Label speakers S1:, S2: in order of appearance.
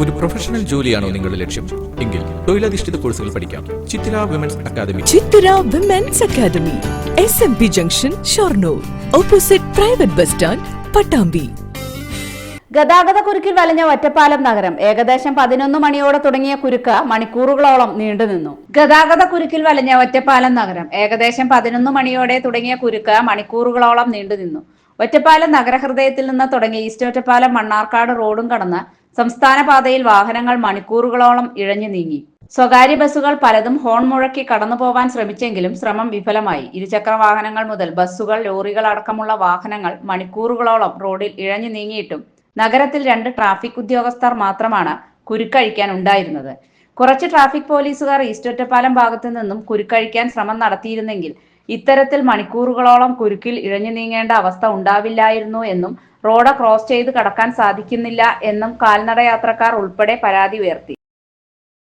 S1: ഒരു പ്രൊഫഷണൽ ജോലിയാണോ നിങ്ങളുടെ ലക്ഷ്യം? എങ്കിൽ തൊഴിലധിഷ്ഠിത കോഴ്സുകൾ പഠിക്കാം. Chithira women's academy
S2: Chithira women's academy S M P junction Shoranur opposite private bus stand Pattambi
S3: ഗതാഗത കുരുക്കിൽ വലഞ്ഞ ഒറ്റപ്പാലം നഗരം ഏകദേശം പതിനൊന്ന് മണിയോടെ തുടങ്ങിയ കുരുക്ക് മണിക്കൂറുകളോളം നീണ്ടുനിന്നു ഗതാഗത കുരുക്കിൽ വലഞ്ഞ ഒറ്റപ്പാലം നഗരം ഏകദേശം പതിനൊന്ന് മണിയോടെ തുടങ്ങിയ കുരുക്ക് മണിക്കൂറുകളോളം നീണ്ടുനിന്നു ഒറ്റപ്പാലം നഗരഹൃദയത്തിൽ നിന്ന് തുടങ്ങി ഈസ്റ്റ് ഒറ്റപ്പാലം മണ്ണാർക്കാട് റോഡും കടന്ന് സംസ്ഥാന പാതയിൽ വാഹനങ്ങൾ മണിക്കൂറുകളോളം ഇഴഞ്ഞു നീങ്ങി. സ്വകാര്യ ബസ്സുകൾ പലതും ഹോൺ മുഴക്കി കടന്നു പോവാൻ ശ്രമിച്ചെങ്കിലും ശ്രമം വിഫലമായി. ഇരുചക്ര വാഹനങ്ങൾ മുതൽ ബസ്സുകൾ ലോറികൾ അടക്കമുള്ള വാഹനങ്ങൾ മണിക്കൂറുകളോളം റോഡിൽ ഇഴഞ്ഞു നീങ്ങിയിട്ടും നഗരത്തിൽ രണ്ട് ട്രാഫിക് ഉദ്യോഗസ്ഥർ മാത്രമാണ് കുരുക്കഴിക്കാൻ ഉണ്ടായിരുന്നത്. കുറച്ച് ട്രാഫിക് പോലീസുകാർ ഈസ്റ്റൊറ്റപ്പാലം ഭാഗത്തു നിന്നും കുരുക്കഴിക്കാൻ ശ്രമം നടത്തിയിരുന്നെങ്കിൽ ഇത്തരത്തിൽ മണിക്കൂറുകളോളം കുരുക്കിൽ ഇഴഞ്ഞു നീങ്ങേണ്ട അവസ്ഥ ഉണ്ടാവില്ലായിരുന്നു എന്നും റോഡ് ക്രോസ് ചെയ്ത് കടക്കാൻ സാധിക്കുന്നില്ല എന്നും കാൽനട യാത്രക്കാർ ഉൾപ്പെടെ പരാതി ഉയർത്തി.